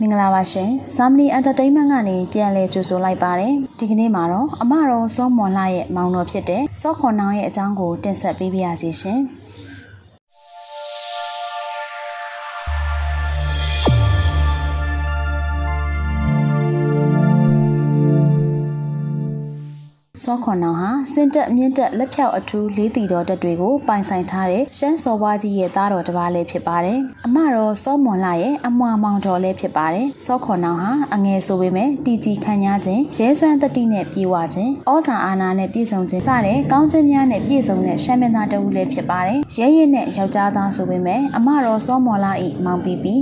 မင်္ဂလာပါရှင်။ Zamni Entertainment ကနေပြန်လည်ကြိုဆိုလိုက်ပါတယ်။ဒီကနေ့မှာတော့အမတော်စောမွန်လာရဲ့မောင်တော်ဖြစ်တဲ့စောခွန်နောင်ရဲ့အကြောင်းကိုတင်ဆက်ပေးပါရစေရှင်။ စောခွန်နောင်ဟာစင်တက်မြင့်တက်လက်ဖြောက်အထူးလေးတီတော်တက်တွေကိုပိုင်ဆိုင်ထားတဲ့ရှမ်းစော်ဘွားကြီးရဲ့သားတော်တစ်ပါးလေးဖြစ်ပါတယ်။အမတော်စောမွန်လာရဲ့အမွာမောင်တော်လေးဖြစ်ပါတယ်။စောခွန်နောင်ဟာအငယ်ဆိုပေမဲ့တီတီခံညာခြင်းရဲစွမ်းတတိနဲ့ပြေဝခြင်းဩဇာအာဏာနဲ့ပြည့်စုံခြင်းစတဲ့ကောင်းခြင်းများနဲ့ပြည့်စုံတဲ့ရှမ်းမင်းသားတဦးလေးဖြစ်ပါတယ်။ရဲရဲနဲ့ယောက်ျားသားဆိုပေမဲ့အမတော်စောမွန်လာ၏မောင်ပီပီ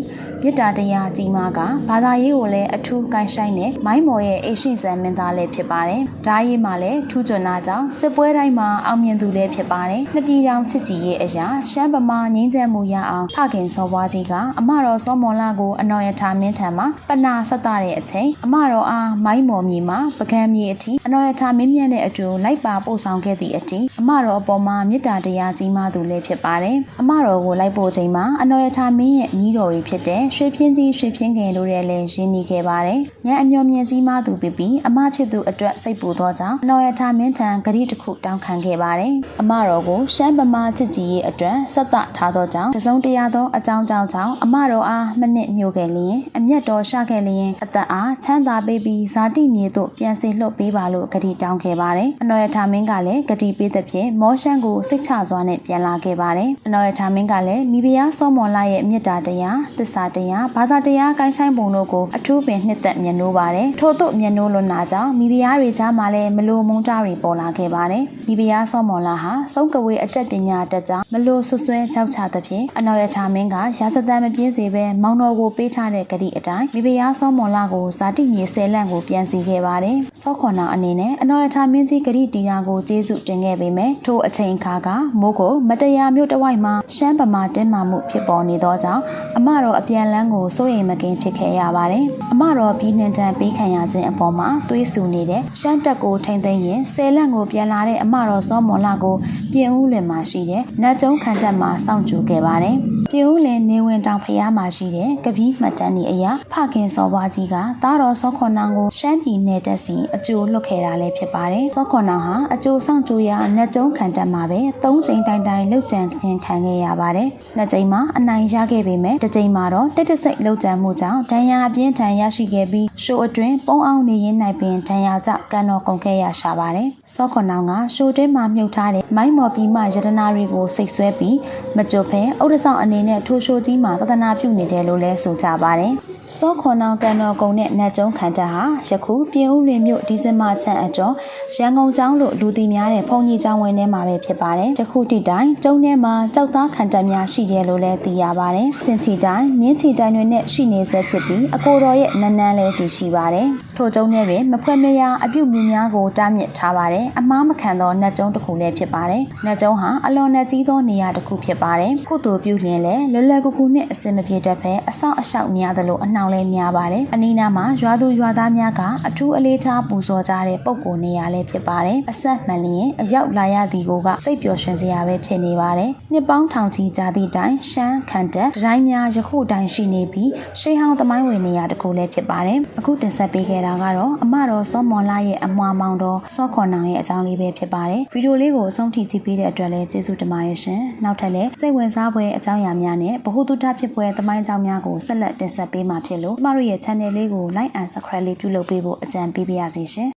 မြစ်တာတရားကြီးမားကဘာသာရေးကိုလည်းအထူးကိုင်းဆိုင်တဲ့မိုင်းမော်ရဲ့အိရှိဆန်မင်းသားလေးဖြစ်ပါတယ်။ဓာရေးမှာလည်းထူးချွန်တာကြောင့်စစ်ပွဲတိုင်းမှာအောင်မြင်သူလည်းဖြစ်ပါတယ်။နှစ်ပြည်တောင်ချစ်ကြည်ရေးအရာရှမ်းဗမာငင်းချမ်းမှုရအောင်ဖခင်စောဘွားကြီးကအမတော်စောမွန်လာကိုအနော်ရထာမင်းထံမှာပနာဆက်တာတဲ့အချိန်အမတော်အားမိုင်းမော်မြေမှာပကံမြေအထိအနော်ရထာမင်းမြတ်နဲ့အတူလိုက်ပါပို့ဆောင်ခဲ့သည့်အထိအမတော်အပေါ်မှာမေတ္တာတရားကြီးမားသူလည်းဖြစ်ပါတယ်။အမတော်ကိုလိုက်ပို့ချိန်မှာအနော်ရထာမင်းရဲ့ညီတော်တွေဖြစ်တဲ့ရွှေပြင်းကြီးရွှေပြင်းငယ်တို့ရဲ့လည်းရင်းနှီးခဲ့ပါတယ်။ညအမျော်မြင်ကြီးမားသူဖြစ်ပြီးအမဖြစ်သူအတွက်စိတ်ပူသောကြောင့်အနော်ရထာမင်းထံဂရီတစ်ခုတောင်းခံခဲ့ပါတယ်။အမတော်ကိုရှမ်းဗမာချစ်ကြည်ရေးအတွက်ဆက်သထားသောကြောင့်တစုံတရာသောအကြောင်းကြောင့်ကြောင့်အမတော်အားမနစ်မြို့ခဲ့လျင်အမျက်တော်ရှာခဲ့လျင်အသက်အားချမ်းသာပေးပြီးဇာတိမြေသို့ပြန်စေလွှတ်ပေးပါလို့ဂရီတောင်းခဲ့ပါတယ်။အနော်ရထာမင်းကလည်းဂရီပေးသဖြင့်မောရှမ်းကိုစိတ်ချစွာနဲ့ပြန်လာခဲ့ပါတယ်။အနော်ရထာမင်းကလည်းမိဖုရားစောမော်လာရဲ့မေတ္တာတရားသစ္စာတရားဘာသာတရားကိုင်းဆိုင်ပုံတို့ကိုအထူးပင်နှစ်သက်မျက်နှိုးပါတယ်။ထို့သို့မျက်နှိုးလွန်နာကြောင့်မိဖုရားတွေကြားမှာလည်းမလိုမုန်းကြတွေပေါ်လာခဲ့ပါတယ်။မိဖုရားစောမော်လာဟာစုံကဝေအတက်ပညာတက်ကြောင့်မလိုဆွဆွဲကြောက်ချသဖြင့်အနော်ရထာမင်းကရာဇသံမပြင်းစေဘဲမောင်တော်ကိုပေးထားတဲ့ဂတိအတိုင်းမိဖုရားစောမော်လာကိုဇာတိမြေဆယ်လန့်ကိုပြန်စီခဲ့ပါတယ်။စောခွန်နာအနေနဲ့အနော်ရထာမင်းကြီးဂတိတီတာကိုကျေးဇူးတင်ခဲ့ပေမဲ့ထိုအချိန်အခါကမိုးကိုမတရားမျိုးတစ်ဝိုက်မှာရှမ်းပမာတင်းမာမှုဖြစ်ပေါ်နေသောကြောင့်အမတော်အပြန်လန်းကိုစိုးရိမ်မကင်းဖြစ်ခဲ့ရပါတယ်။အမတော်ပြီးနှင်တန်ပေးခံရခြင်းအပေါ်မှာသွေးဆူနေတဲ့ရှမ်းတက်ကိုထိမ့်သိမ်းရင်ဆယ်လန့်ကိုပြန်လာတဲ့အမတော်စောမွန်လာကိုပြင်ဦးလွင်မှာရှိတဲ့နတ်ကျုံခံတက်မှာစောင့်ကြိုခဲ့ပါတယ်။ ပြင်ဦးလင်နေဝင်တောင်ဖျားမှာရှိတဲ့ကပီးမှတ်တမ်းဤအရာဖခင်စောဘွားကြီးကသားတော်စောခွန်နောင်ကိုရှမ်းပြည်နယ်တက်စီအကျိုးလွတ်ခဲ့တာလည်းဖြစ်ပါတယ်။စောခွန်နောင်ဟာအကျိုးဆောင်ကြိုရာနတ်ကျုံခံတက်မှာပဲ၃ချိန်တိုင်တိုင်လှုပ်ကြံခြင်းခံခဲ့ရပါတယ်။နှစ်ချိန်မှာအနိုင်ရခဲ့ပေမဲ့တစ်ချိန်မှာတော့တက်တဆိတ်လှုပ်ကြံမှုကြောင့်ဒဏ်ရာအပြင်းထန်ရရှိခဲ့ပြီးရှိုးအတွင်းပုံအောင်နေရင်းနိုင်ပင်ဒဏ်ရာကြောင့်ကန်တော်ကုန်ခဲ့ရရှာပါတယ်။စောခွန်နောင်ကရှိုးတွင်းမှာမြုပ်ထားတဲ့မိုင်းမော်ပြီးမှယတနာတွေကိုစိတ်ဆွဲပြီးမကြွဖဲဥဒဆောင်အနေနဲ့ထိုးရှိုးကြီးမှာသဒနာပြုနေတယ်လို့လဲဆိုကြပါတယ်။စောခွန်နောင်ကန်တော်ကုံနဲ့နတ်ကျုံခန္ဓာဟာယခုပြင်ဦးလွင်မြို့ဒီဇင်ဘာချန်အကျော်ရန်ကုန်ကျောင်းလို့လူသိများတဲ့ဘုံကြီးကျောင်းဝင်ထဲမှာပဲဖြစ်ပါတယ်။ယခုတိတိုင်းကျုံထဲမှာကြောက်သားခန္ဓာများရှိတယ်လို့လည်းသိရပါတယ်။စင်ချီတိုင်းမြင်းချီတိုင်းတွေနဲ့ရှိနေဆဲဖြစ်ပြီးအကိုတော်ရဲ့နန်းနန်းလည်းတည်ရှိပါတယ်။ထို့ကျုံထဲတွင်မဖွဲ့မရအပြုတ်မြူများကိုတားမြစ်ထားပါတယ်။အမားမခံသောနတ်ကျုံတစ်ခုလည်းဖြစ်ပါတယ်။နတ်ကျုံဟာအလွန်နဲ့ကြီးသောနေရာတစ်ခုဖြစ်ပါတယ်။ကုသိုလ်ပြုလျင်လည်းလွယ်လွယ်ကူကူနဲ့အစင်မပြေတတ်ဘဲအဆောက်အအုံများသလိုအနှောင်လည်းများပါတယ်။အနီးနားမှာရွာသူရွာသားများကအထူးအလေးထားပူဇော်ကြတဲ့ပုံကိုနေရာလည်းဖြစ်ပါတယ်။အဆက်မှန်လျင်အရောက်လာရသည်ကိုကစိတ်ပျော်ရွှင်စရာပဲဖြစ်နေပါတယ်။နှစ်ပေါင်းထောင်ချီကြာသည့်တိုင်ရှမ်းခန္ဓာတိုင်းများယခုတိုင်ရှိနေပြီးရှေးဟောင်းသမိုင်းဝင်နေရာတစ်ခုလည်းဖြစ်ပါတယ်။အခုတင်ဆက်ပေးခဲ့တာကတော့အမတော်စောမွန်လာရဲ့အမွာမောင်တော်စောခွန်နောင်ရဲ့အကြောင်းလေးပဲဖြစ်ပါတယ်။ဗီဒီယိုလေးကိုအဆုံးထိကြည့်ပေးတဲ့အတွက်လည်းကျေးဇူးတင်ပါတယ်ရှင်။နောက်ထပ်လည်းစိတ်ဝင်စားဖွယ်အကြောင်းအရာများနဲ့ဗဟုသုတဖြစ်ဖွယ်သမိုင်းအကြောင်းများကိုဆက်လက်တင်ဆက်ပေးမှာဖြစ်လို့ကျမတို့ရဲ့ channel လေးကို like and subscribe လေးပြုလုပ်ပေးဖို့အကြံပေးပါရစေရှင်။